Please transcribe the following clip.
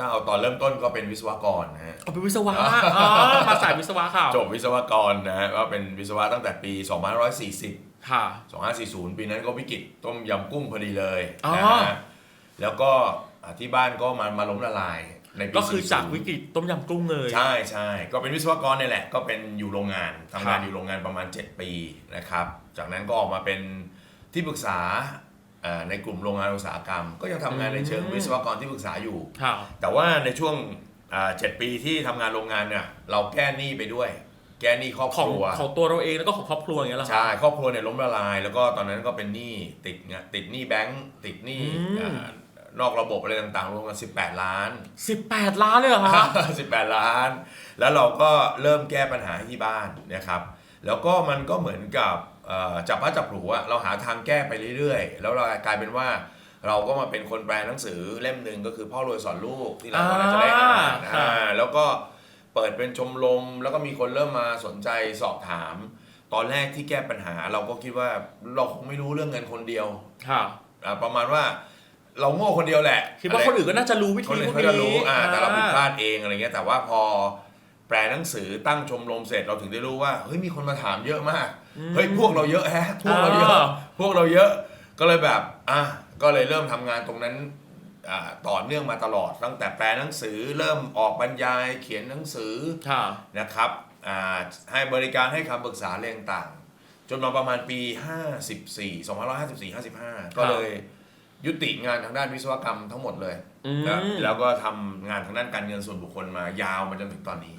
ถ้าเอาตอนเริ่มต้นก็เป็นวิศวกรนะฮะ เอาเป็นวิศวะอ๋อมาสายวิศวะค่ะจบวิศวกรนะฮะก็เป็นวิศวะตั้งแต่ปี 2540 ค่ะ 2540 ปีนั้นก็วิกฤตต้มยำกุ้งพอดีเลยอ๋อนะฮะแล้วก็อ่าที่บ้านก็มามาล้มละลายในปีก็คือจาก40วิกฤตต้มยำกุ้งเลย ใช่ใช่ก็เป็นวิศวกรเนี่ยแหละ ก็เป็นอยู่โรงงานทำงานครับอยู่โรงงานประมาณ 7 ปีนะครับ จากนั้นก็ออกมาเป็นที่ปรึกษาอ่า ในกลุ่มโรงงานอุตสาหกรรม ก็ยังทำงานในเชิงวิศวกรที่ปรึกษาอยู่ค่ะแต่ว่าในช่วงอ่าเจ็ดปีที่ทำงานโรงงานเนี่ยเราแก้หนี้ไปด้วย แก้หนี้ครอบของครัว ของตัวเราเองแล้วก็ของครอบครัวอย่างเงี้ยเหรอคะใช่ครอบครัวเนี่ยล้มละลายแล้วก็ตอนนั้นก็เป็นหนี้ติดเนี่ยติดหนี้แบงก์ติดหนี้อืม อ่านอกระบบอะไรต่างๆรวมกัน18 ล้าน สิบแปดล้านเลยเหรอคะ18 ล้าน แล้วเราก็เริ่มแก้ปัญหาให้ที่บ้านนะครับ แล้วก็มันก็เหมือนกับเอ่อจับพลัดจับผลูอะเราหาทางแก้ไปเรื่อยๆ แล้วเรากลายเป็นว่าเราก็มาเป็นคนแปลหนังสือเล่มหนึ่งก็คือพ่อรวยสอนลูกที่เราก็น่าจะได้อ่านอ่าอ่าแล้วก็เปิดเป็นชมรมแล้วก็มีคนเริ่มมาสนใจสอบถาม ตอนแรกที่แก้ปัญหา เราก็คิดว่าเราคงไม่รู้เรื่องเงินคนเดียวค่ะอ่าประมาณว่าเราโง่คนเดียวแหละคิดว่าคนอื่นก็น่าจะรู้วิคนธีอื่พนวกเขานี้จะรู้อ่าแต่เราผิดพลาดเองอะไรเงี้ยแต่ว่าพอแปล หนังสือตั้งชมรมเสร็จเราถึงได้รู้ว่าเฮ้ยมีคนมาถามเยอะมากเฮ้ยพวกเราเยอะแฮะพวกเราเยอะพวกเราเยอะก็เลยแบบอะก็เลยเริ่มทำงานตรงนั้นอ่าต่อเนื่องมาตลอด ตั้งแต่แปลหนังสือเริ่มออกบรรยายเขียนหนังสือค่ะนะครับอ่าให้บริการให้คำปรึกษาเรื่องต่าง จนมาประมาณปี 54 2554 55 ก็เลยยุติงานทางด้านวิศวกรรมทั้งหมดเลยอืมนะแล้วก็ทำงานทางด้านการเงินส่วนบุคคลมายาวมาจนถึงตอนนี้